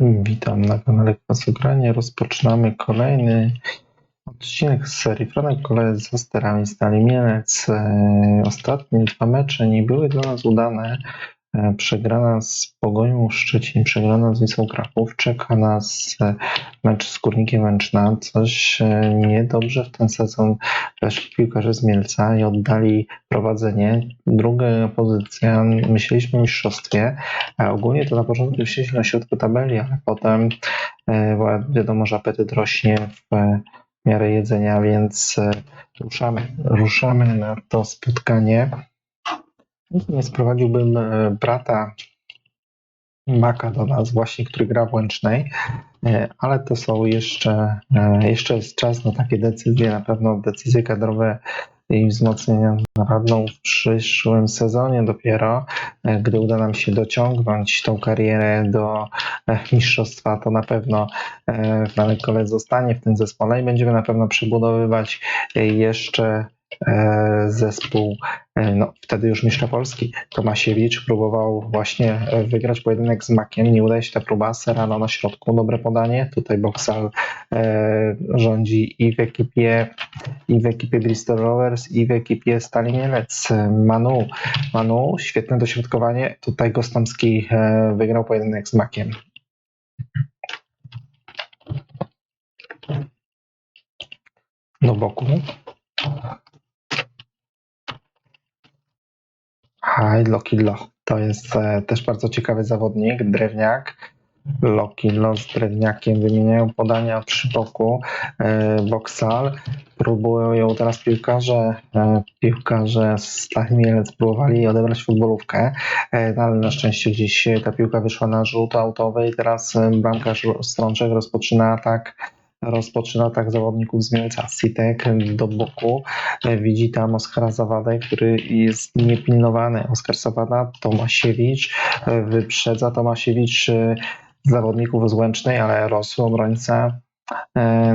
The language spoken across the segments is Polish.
Witam na kanale Kwasogranie. Rozpoczynamy kolejny odcinek z serii Franek Kole z sterami Stali Mielec. E, Ostatnie dwa mecze nie były dla nas udane. E, Przegrana z Pogonią Szczecin, przegrana z Wisłą Kraków. Czeka nas e, mecz z Górnikiem Łęczna. Coś e, niedobrze w ten sezon weszli piłkarze z Mielca i oddali prowadzenie. Druga pozycja, myśleliśmy o mistrzostwie. Ogólnie to na początku myśleliśmy na środku tabeli, ale potem wiadomo, że apetyt rośnie w miarę jedzenia, więc ruszamy, ruszamy na to spotkanie. Nie sprowadziłbym e, brata Maka do nas właśnie, który gra w Łęcznej, e, ale to są jeszcze, e, jeszcze jest czas na takie decyzje, na pewno decyzje kadrowe i wzmocnienia narodną w przyszłym sezonie dopiero, gdy uda nam się dociągnąć tą karierę do mistrzostwa, to na pewno Franek Kole zostanie w tym zespole i będziemy na pewno przebudowywać jeszcze zespół, e, no wtedy już mistrza Polski. Tomasiewicz próbował właśnie e, wygrać pojedynek z Makiem, nie udaje się ta próba, Serrano na środku, dobre podanie, tutaj Boxal e, rządzi i w ekipie i w ekipie Bristol Rovers i w ekipie Stali. Manu, Manu, świetne dośrodkowanie, tutaj Gostomski e, wygrał pojedynek z Makiem. Do boku. Haj, Lokillo. To jest e, też bardzo ciekawy zawodnik, drewniak. Lokillo z drewniakiem wymieniają podania przy boku. E, Boksal. Próbują teraz piłkarze, e, piłkarze z Mielec próbowali odebrać futbolówkę, e, no, ale na szczęście gdzieś ta piłka wyszła na rzut autowy i teraz e, bramkarz Strączek rozpoczyna atak rozpoczyna atak zawodników z Mielca. Sitek do boku, e, widzi tam Oskara Zawadę, który jest niepilnowany. Oskar Zawada, Tomasiewicz, e, wyprzedza Tomasiewicz e, zawodników z Łęcznej, ale rosły obrońca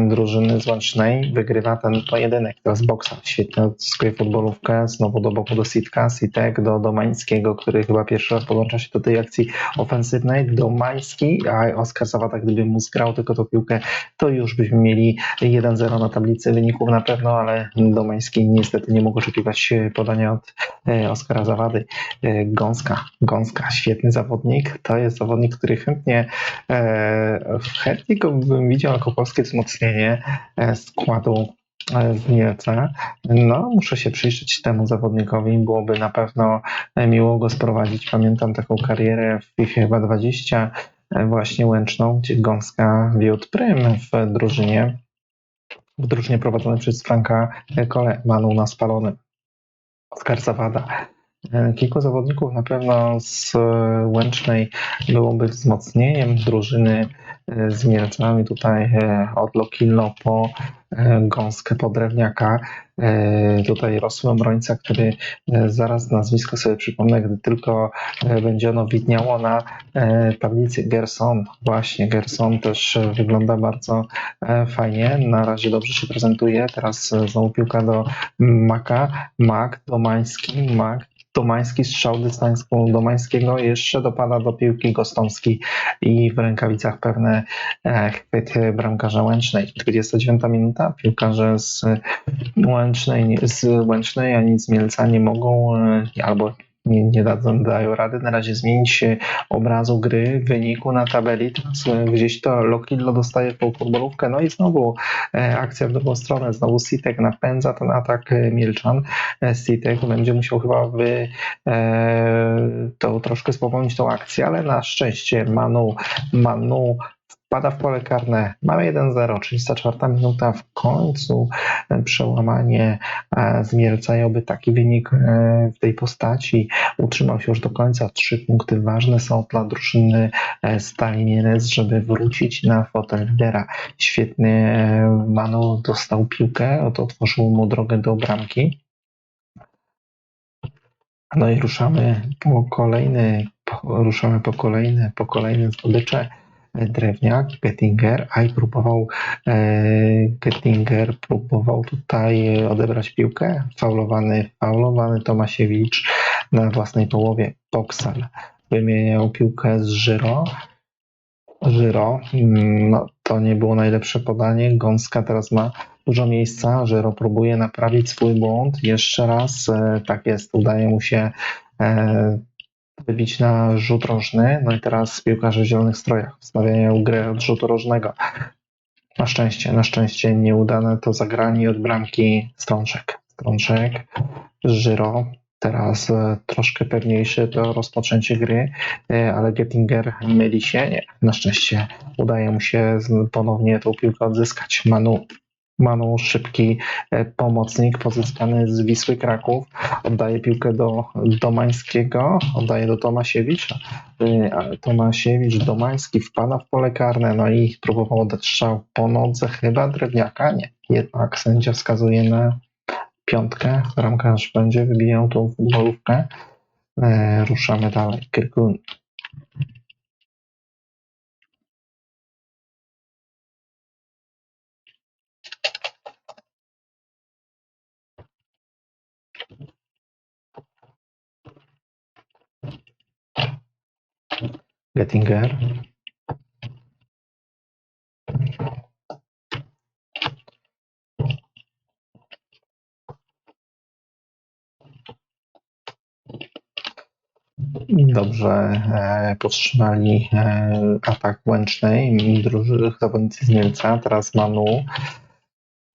drużyny z Łęcznej wygrywa ten pojedynek. Teraz boksa świetnie odzyskuje futbolówkę, znowu do boku do Sitka, Sitek do Domańskiego, który chyba pierwszy raz podłącza się do tej akcji ofensywnej. Domański, a Oskar Zawada, gdyby mu zgrał tylko tą piłkę, to już byśmy mieli 1-0 na tablicy wyników na pewno, ale Domański niestety nie mógł oczekiwać e, podania od e, Oskara Zawady. E, Gąska, Gąska, świetny zawodnik. To jest zawodnik, który chętnie, e, chętnie go bym widział jako polskie wzmocnienie e, składu e, z Mielca. No, muszę się przyjrzeć temu zawodnikowi. Byłoby na pewno e, miło go sprowadzić. Pamiętam taką karierę w FIFA chyba 20, e, właśnie łęczną, gdzie Gąska wiódł prym w drużynie, w drużynie prowadzonej przez Franka Kole, Manu na spalonym. Oskar Zawada. E, Kilku zawodników na pewno z e, Łęcznej byłoby wzmocnieniem drużyny e, z Mielcami. Tutaj e, od Lokillo po e, Gąskę, po Drewniaka. E, Tutaj rosły obrońca, który e, zaraz nazwisko sobie przypomnę, gdy tylko e, będzie ono widniało na e, tablicy. Gerson, właśnie Gerson też e, wygląda bardzo e, fajnie. Na razie dobrze się prezentuje. Teraz e, znowu piłka do Maka. Mak, Domański, Mak, Domański, strzał dystanską Domańskiego, jeszcze dopada do piłki Gostomski i w rękawicach pewne chwyt bramkarza Łęcznej. 29 minuta, piłkarze z Łęcznej, z Łęcznej ani z Mielca nie mogą e, albo nie, nie dadzą, dają rady na razie zmienić obrazu gry, wyniku na tabeli. Teraz e, gdzieś to Lokillo dostaje tą futbolówkę, no i znowu e, akcja w drugą stronę, znowu Sitek napędza ten atak e, Mielczan. E, Sitek będzie musiał chyba wy, to troszkę spowolnić tą akcję, ale na szczęście Manu, Manu wpada w pole karne. Mamy 1-0, 34 minuta w końcu e, przełamanie e, z i oby taki wynik e, w tej postaci utrzymał się już do końca. Trzy punkty ważne są dla drużyny Stali Mielec, żeby wrócić na fotel lidera. Świetnie e, Manu dostał piłkę, to otworzyło mu drogę do bramki. No i ruszamy po kolejny, ruszamy po kolejne, po kolejne zdobycze. E, Drewniak, Gettinger, a i próbował e, Gettinger próbował tutaj e, odebrać piłkę. Faulowany, faulowany Tomasiewicz na własnej połowie. Boksal wymieniał piłkę z Żyro. Żyro, mm, no, to nie było najlepsze podanie. Gąska teraz ma dużo miejsca. Żyro próbuje naprawić swój błąd. Jeszcze raz, e, tak jest, udaje mu się e, wybić na rzut rożny. No i teraz piłkarze w zielonych strojach wstawiają grę od rzutu rożnego. Na szczęście, na szczęście nieudane to zagranie od bramki Strączek. Strączek, Żyro, teraz e, troszkę pewniejsze to rozpoczęcie gry, e, ale Gettinger myli się, nie. Na szczęście udaje mu się ponownie tą piłkę odzyskać. Manu, Manu szybki e, pomocnik pozyskany z Wisły Kraków, oddaje piłkę do Domańskiego, oddaje do Tomasiewicza. E, Tomasiewicz, Domański wpada w pole karne, no i próbował oddać strzał po nodze chyba Drewniaka, nie. Jednak sędzia wskazuje na piątkę, bramkarz będzie wybijał tą futbolówkę. E, ruszamy dalej. Gettinger. Dobrze e, powstrzymali e, atak Łęcznej druży- zawodnicy z Niemca. Teraz Manu.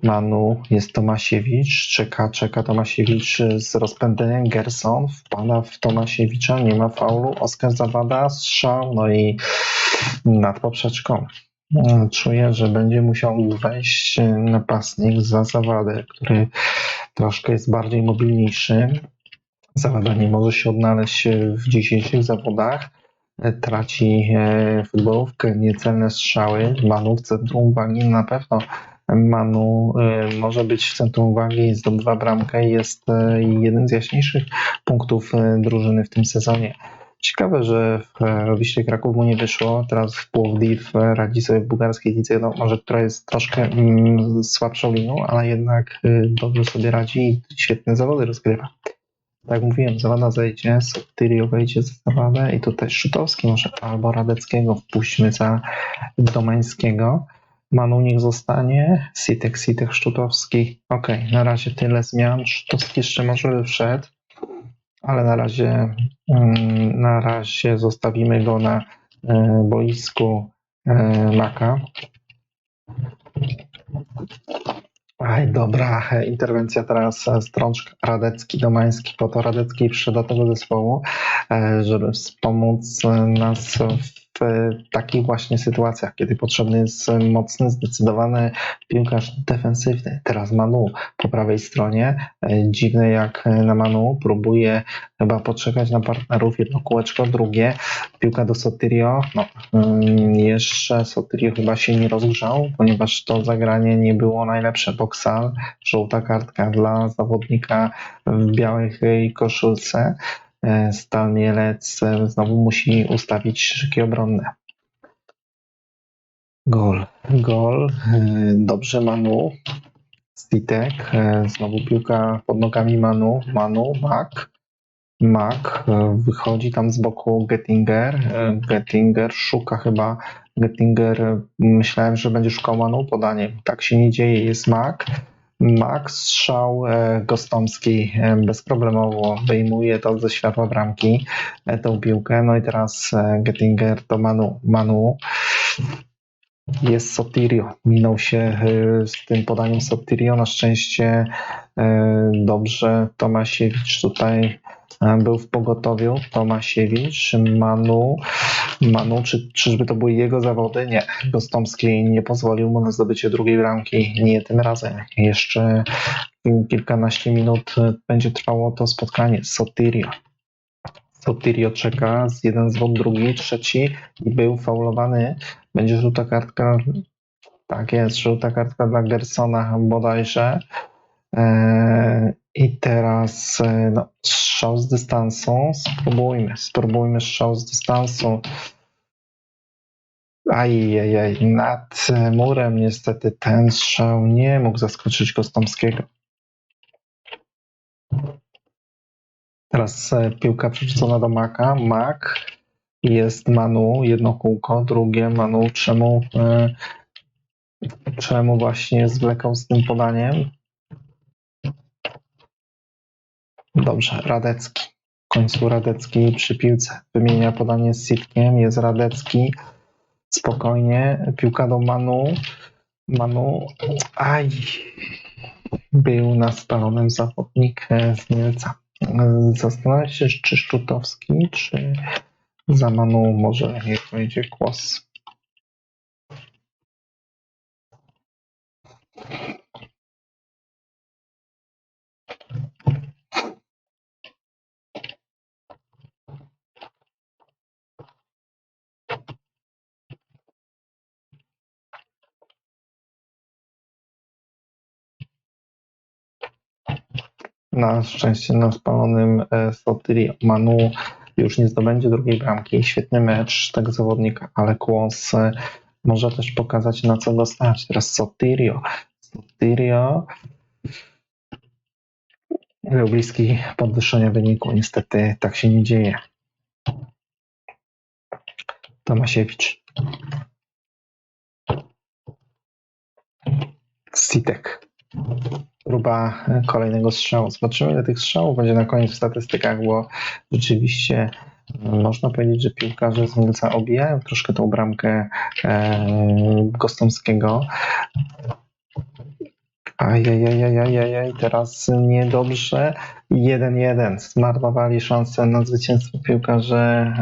Manu jest Tomasiewicz. Czeka, czeka Tomasiewicz z rozpędem. Gerson wpada w Tomasiewicza. Nie ma faulu. Oskar Zawada. Strzał. No i nad poprzeczką. Czuję, że będzie musiał wejść napastnik za Zawadę, który troszkę jest bardziej mobilniejszy. Zawada nie może się odnaleźć w dzisiejszych zawodach. Traci e, futbolówkę, niecelne strzały. Manu w centrum uwagi na pewno. Manu e, może być w centrum uwagi i zdobywa bramkę. Jest e, jeden z jaśniejszych punktów e, drużyny w tym sezonie. Ciekawe, że w e, Wiśle Kraków mu nie wyszło. Teraz w Płowdiw e, radzi sobie w bułgarskiej lidze, no, może która jest troszkę mm, słabszą liną, ale jednak e, dobrze sobie radzi i świetne zawody rozgrywa. Tak jak mówiłem, Zawada zejdzie, Sotyrio wejdzie za Zawadę i tutaj Szutowski może albo Radeckiego wpuśćmy za Domańskiego. Manu niech zostanie, Sitek, Sitek, Szczutowski. Okej, na razie tyle zmian. Szczutowski jeszcze może by wszedł, ale na razie, mm, na razie zostawimy go na e, boisku e, Maka. Aj, dobra, interwencja teraz e, Strączka, Radecki, Domański, po to Radecki przyszedł do tego zespołu, żeby wspomóc nas w e, takich właśnie sytuacjach, kiedy potrzebny jest mocny, zdecydowany piłkarz defensywny. Teraz Manu po prawej stronie, E, dziwne jak na Manu, próbuje chyba poczekać na partnerów, jedno kółeczko, drugie, piłka do Sotirio, no mm, jeszcze Sotirio chyba się nie rozgrzał, ponieważ to zagranie nie było najlepsze. Boksal, żółta kartka dla zawodnika w białej koszulce. E, Stal Mielec e, znowu musi ustawić szyki obronne. Gol. Gol. E, Dobrze Manu. Stitek. Znowu piłka pod nogami Manu. Manu. Mak. Mak. Wychodzi tam z boku Gettinger. Gettinger szuka chyba. Gettinger myślałem, że będzie szukał Manu podanie. Tak się nie dzieje. Jest Mak. Mak strzał e, Gostomski e, bezproblemowo wyjmuje to ze światła bramki e, tą piłkę. No i teraz Gettinger to Manu. Manu jest Sotirio. Minął się z tym podaniem Sotirio. Na szczęście dobrze Tomasiewicz tutaj był w pogotowiu. Tomasiewicz, Manu. Manu, czy, czyżby to były jego zawody? Nie. Gostomski nie pozwolił mu na zdobycie drugiej bramki. Nie tym razem. Jeszcze kilkanaście minut e, będzie trwało to spotkanie. Sotirio. Sotirio czeka, z jeden zwrot, drugi, trzeci i był faulowany. Będzie żółta kartka. Tak jest, żółta kartka dla Gersona bodajże. Eee, I teraz e, no, strzał z dystansu. Spróbujmy, spróbujmy strzał z dystansu. Ajajaj, nad murem niestety ten strzał nie mógł zaskoczyć Kostomskiego. Teraz e, piłka przerzucona do Maka. Mak. Jest Manu, jedno kółko, drugie Manu, czemu, e, czemu właśnie zwlekał z tym podaniem? Dobrze, Radecki. W końcu Radecki przy piłce wymienia podanie z Sitkiem, jest Radecki. Spokojnie, piłka do Manu. Manu, aj, był na spalonym zawodnik z Mielca. Zastanawiam się, czy Szczutowski, czy za Manu może niech będzie głos. Na szczęście na spalonym e, Sotyri Manu już nie zdobędzie drugiej bramki. Świetny mecz tego zawodnika, ale Kłos e, może też pokazać na co go stać. Teraz Sotirio. Sotirio był bliski podwyższenia wyniku. Niestety tak się nie dzieje. Tomasiewicz. Sitek. Próba e, kolejnego strzału. Zobaczymy, ile tych strzałów będzie na koniec w statystykach, bo rzeczywiście e, można powiedzieć, że piłkarze z Mielca obijają troszkę tą bramkę e, Gostomskiego. Ajajajajajaj, teraz niedobrze. 1-1. Zmarnowali szansę na zwycięstwo piłkarze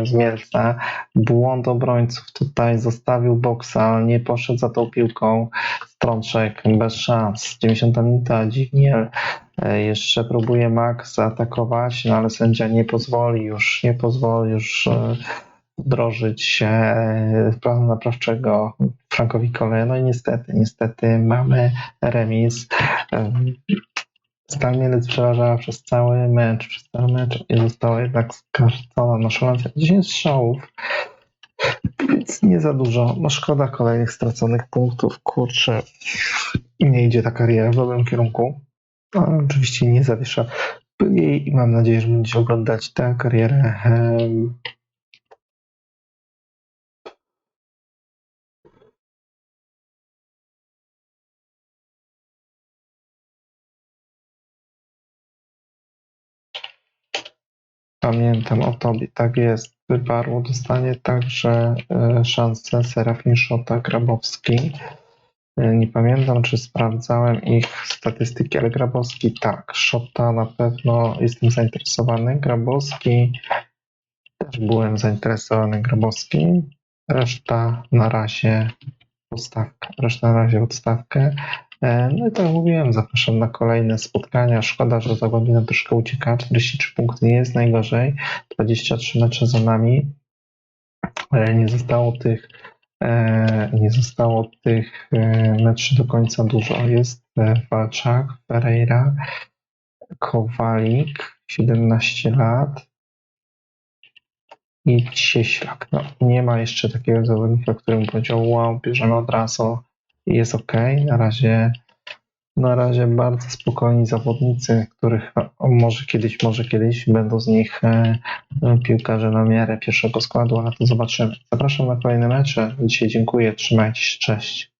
e, z Mielca. Błąd obrońców tutaj zostawił boksa, nie poszedł za tą piłką. Strączek bez szans. 90 minuta, Dziwniel e, jeszcze próbuje Max zaatakować, no ale sędzia nie pozwoli już, nie pozwoli już e, wdrożyć e, planu naprawczego Frankowi Kole. No i niestety, niestety mamy remis. E, Stal Mielec przeważała przez cały mecz, przez cały mecz i została jednak skarcona nonszalancja. 10 strzałów, więc nie za dużo. No szkoda kolejnych straconych punktów. Kurczę, nie idzie ta kariera w dobrym kierunku. Ale oczywiście nie zawiesza jej i mam nadzieję, że będziecie oglądać tę karierę Pamiętam o tobie, tak jest. Wyparło dostanie także e, szansę Serafin Szota Grabowski. E, Nie pamiętam, czy sprawdzałem ich statystyki, ale Grabowski tak. Szota na pewno jestem zainteresowany. Grabowski też byłem zainteresowany Grabowski. Reszta na razie odstawkę. Reszta na razie odstawkę. E, No i tak jak mówiłem, zapraszam na kolejne spotkania. Szkoda, że Zagłębie troszkę ucieka. 43 punkty nie jest najgorzej. 23 mecze za nami. E, Nie zostało tych e, nie zostało tych meczy do końca dużo. Jest Walczak, Pereira, Kowalik, 17 lat i Cieślak. No, nie ma jeszcze takiego zawodnika, którym powiedział wow, bierzemy od razu jest ok. Na razie na razie bardzo spokojni zawodnicy, których może kiedyś, może kiedyś będą z nich e, piłkarze na miarę pierwszego składu, ale to zobaczymy. Zapraszam na kolejne mecze. Dzisiaj dziękuję, trzymajcie się, cześć.